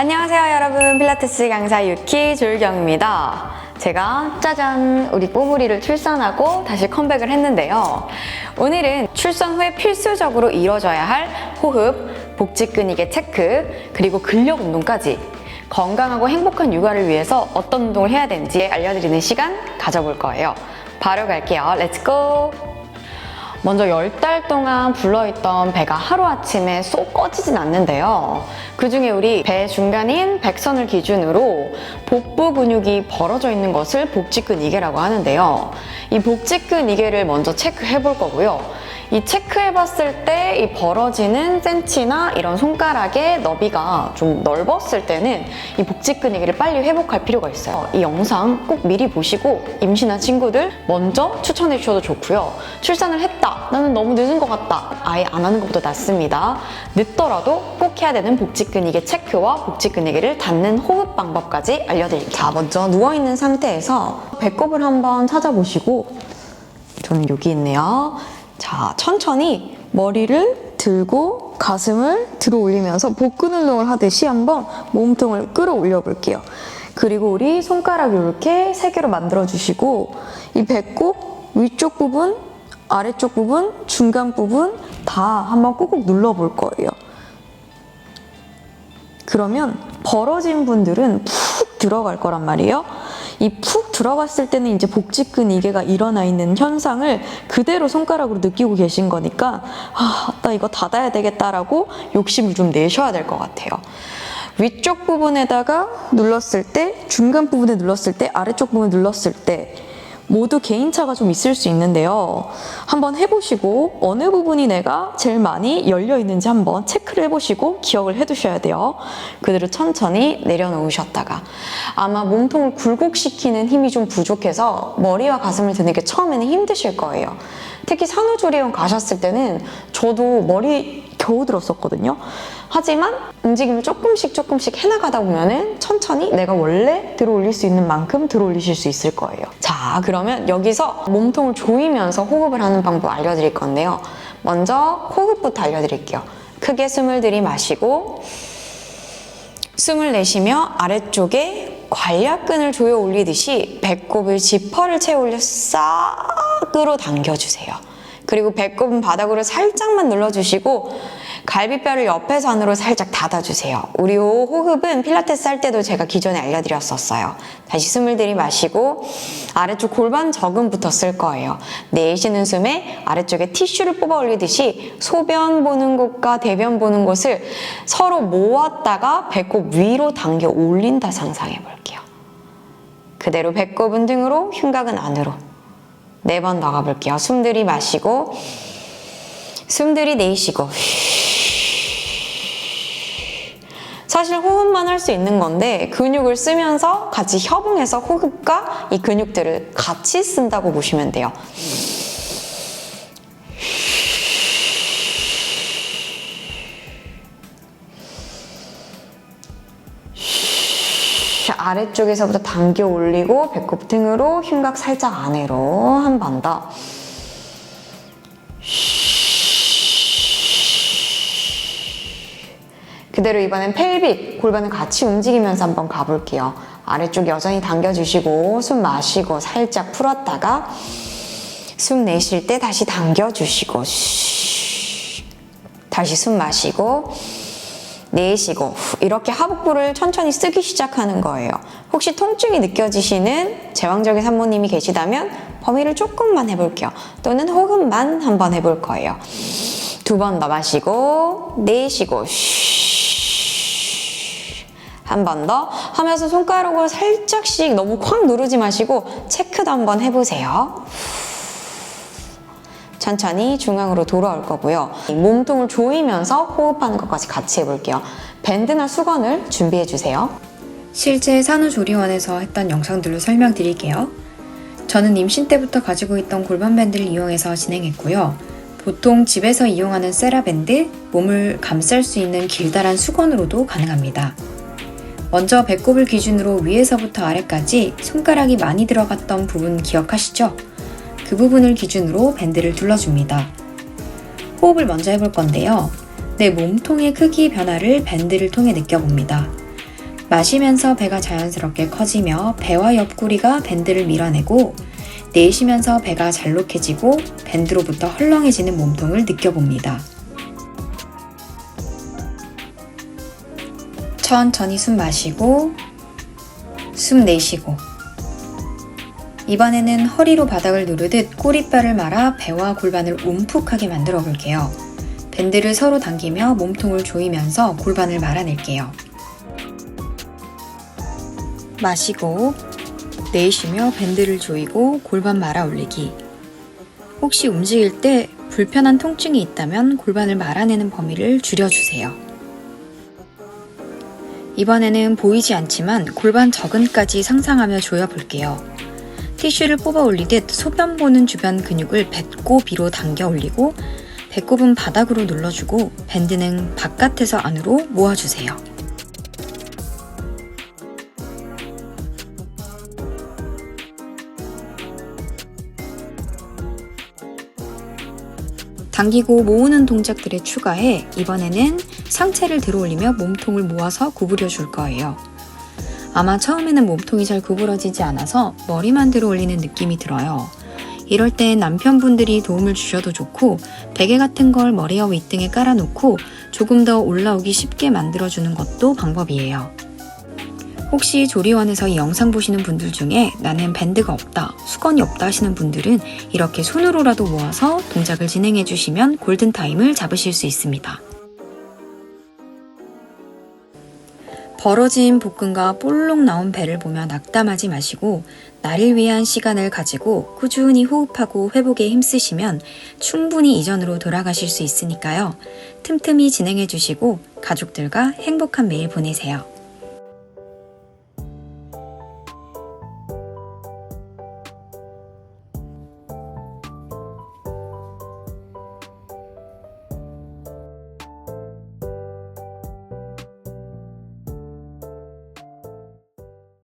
안녕하세요 여러분. 필라테스 강사 유키 조유경입니다. 제가 짜잔 우리 뽀물이를 출산하고 다시 컴백을 했는데요. 오늘은 출산 후에 필수적으로 이뤄져야 할 호흡, 복직근육의 체크 그리고 근력 운동까지 건강하고 행복한 육아를 위해서 어떤 운동을 해야 되는지 알려드리는 시간 가져볼 거예요. 바로 갈게요. 렛츠고 먼저 열달 동안 불러있던 배가 하루아침에 쏙 꺼지진 않는데요. 그 중에 우리 배 중간인 백선을 기준으로 복부 근육이 벌어져 있는 것을 복직근 이계라고 하는데요. 이 복직근 이계를 먼저 체크해 볼 거고요. 이 체크해 봤을 때 이 벌어지는 센치나 이런 손가락의 너비가 좀 넓었을 때는 이 복직근 이계를 빨리 회복할 필요가 있어요. 이 영상 꼭 미리 보시고 임신한 친구들 먼저 추천해 주셔도 좋고요. 출산을 했다. 나는 너무 늦은 것 같다. 아예 안 하는 것보다 낫습니다. 늦더라도 꼭 해야 되는 복직 근육의 체크와 복직 근육을 닫는 호흡 방법까지 알려드릴게요. 자, 먼저 누워있는 상태에서 배꼽을 한번 찾아보시고 저는 여기 있네요. 자, 천천히 머리를 들고 가슴을 들어 올리면서 복근 운동을 하듯이 한번 몸통을 끌어올려 볼게요. 그리고 우리 손가락 이렇게 세 개로 만들어 주시고 이 배꼽 위쪽 부분, 아래쪽 부분, 중간 부분 다 한번 꾹꾹 눌러 볼 거예요. 그러면 벌어진 분들은 푹 들어갈 거란 말이에요. 이 푹 들어갔을 때는 이제 복직근 이개가 일어나 있는 현상을 그대로 손가락으로 느끼고 계신 거니까 아, 나 이거 닫아야 되겠다라고 욕심을 좀 내셔야 될 것 같아요. 위쪽 부분에다가 눌렀을 때, 중간 부분에 눌렀을 때, 아래쪽 부분에 눌렀을 때 모두 개인차가 좀 있을 수 있는데요. 한번 해보시고 어느 부분이 내가 제일 많이 열려 있는지 한번 체크를 해보시고 기억을 해두셔야 돼요. 그대로 천천히 내려놓으셨다가 아마 몸통을 굴곡시키는 힘이 좀 부족해서 머리와 가슴을 드는 게 처음에는 힘드실 거예요. 특히 산후조리원 가셨을 때는 저도 머리 겨우 들었었거든요. 하지만 움직임을 조금씩 조금씩 해나가다 보면은 천천히 내가 원래 들어 올릴 수 있는 만큼 들어 올리실 수 있을 거예요. 자, 그러면 여기서 몸통을 조이면서 호흡을 하는 방법 알려드릴 건데요. 먼저 호흡부터 알려드릴게요. 크게 숨을 들이마시고 숨을 내쉬며 아래쪽에 관략근을 조여 올리듯이 배꼽을 지퍼를 채 올려 싹 끌어당겨주세요. 그리고 배꼽은 바닥으로 살짝만 눌러주시고 갈비뼈를 옆에서 안으로 살짝 닫아주세요. 우리 이 호흡은 필라테스 할 때도 제가 기존에 알려드렸었어요. 다시 숨을 들이마시고 아래쪽 골반 저근부터 쓸 거예요. 내쉬는 숨에 아래쪽에 티슈를 뽑아 올리듯이 소변 보는 곳과 대변 보는 곳을 서로 모았다가 배꼽 위로 당겨 올린다 상상해 볼게요. 그대로 배꼽은 등으로 흉곽은 안으로 네 번 나가 볼게요. 숨 들이마시고 숨 들이내쉬고 사실 호흡만 할 수 있는 건데 근육을 쓰면서 같이 협응해서 호흡과 이 근육들을 같이 쓴다고 보시면 돼요. 아래쪽에서부터 당겨 올리고 배꼽 등으로 흉곽 살짝 아래로 한 번 더. 그대로 이번엔 펠빅, 골반을 같이 움직이면서 한번 가볼게요. 아래쪽 여전히 당겨주시고 숨 마시고 살짝 풀었다가 숨 내쉴 때 다시 당겨주시고 쉬. 다시 숨 마시고 내쉬고 이렇게 하복부를 천천히 쓰기 시작하는 거예요. 혹시 통증이 느껴지시는 제왕적인 산모님이 계시다면 범위를 조금만 해볼게요. 또는 호흡만 한번 해볼 거예요. 두 번 더 마시고 내쉬고 한 번 더 하면서 손가락으로 살짝씩 너무 콱 누르지 마시고 체크도 한번 해보세요. 천천히 중앙으로 돌아올 거고요. 몸통을 조이면서 호흡하는 것까지 같이 해볼게요. 밴드나 수건을 준비해 주세요. 실제 산후조리원에서 했던 영상들로 설명드릴게요. 저는 임신 때부터 가지고 있던 골반 밴드를 이용해서 진행했고요. 보통 집에서 이용하는 세라밴드, 몸을 감쌀 수 있는 길다란 수건으로도 가능합니다. 먼저 배꼽을 기준으로 위에서부터 아래까지 손가락이 많이 들어갔던 부분 기억하시죠? 그 부분을 기준으로 밴드를 둘러줍니다. 호흡을 먼저 해볼 건데요. 내 몸통의 크기 변화를 밴드를 통해 느껴봅니다. 마시면서 배가 자연스럽게 커지며 배와 옆구리가 밴드를 밀어내고 내쉬면서 배가 잘록해지고 밴드로부터 헐렁해지는 몸통을 느껴봅니다. 천천히 숨 마시고 숨 내쉬고 이번에는 허리로 바닥을 누르듯 꼬리뼈를 말아 배와 골반을 움푹하게 만들어 볼게요. 밴드를 서로 당기며 몸통을 조이면서 골반을 말아낼게요. 마시고 내쉬며 밴드를 조이고 골반 말아 올리기. 혹시 움직일 때 불편한 통증이 있다면 골반을 말아내는 범위를 줄여주세요. 이번에는 보이지 않지만 골반 저근까지 상상하며 조여볼게요. 티슈를 뽑아 올리듯 소변 보는 주변 근육을 배꼽 위로 당겨 올리고 배꼽은 바닥으로 눌러주고 밴드는 바깥에서 안으로 모아주세요. 당기고 모으는 동작들에 추가해 이번에는 상체를 들어 올리며 몸통을 모아서 구부려 줄 거예요. 아마 처음에는 몸통이 잘 구부러지지 않아서 머리만 들어 올리는 느낌이 들어요. 이럴 땐 남편분들이 도움을 주셔도 좋고 베개 같은 걸 머리와 윗등에 깔아놓고 조금 더 올라오기 쉽게 만들어주는 것도 방법이에요. 혹시 조리원에서 이 영상 보시는 분들 중에 나는 밴드가 없다, 수건이 없다 하시는 분들은 이렇게 손으로라도 모아서 동작을 진행해 주시면 골든타임을 잡으실 수 있습니다. 벌어진 복근과 볼록 나온 배를 보며 낙담하지 마시고 나를 위한 시간을 가지고 꾸준히 호흡하고 회복에 힘쓰시면 충분히 이전으로 돌아가실 수 있으니까요. 틈틈이 진행해 주시고 가족들과 행복한 매일 보내세요.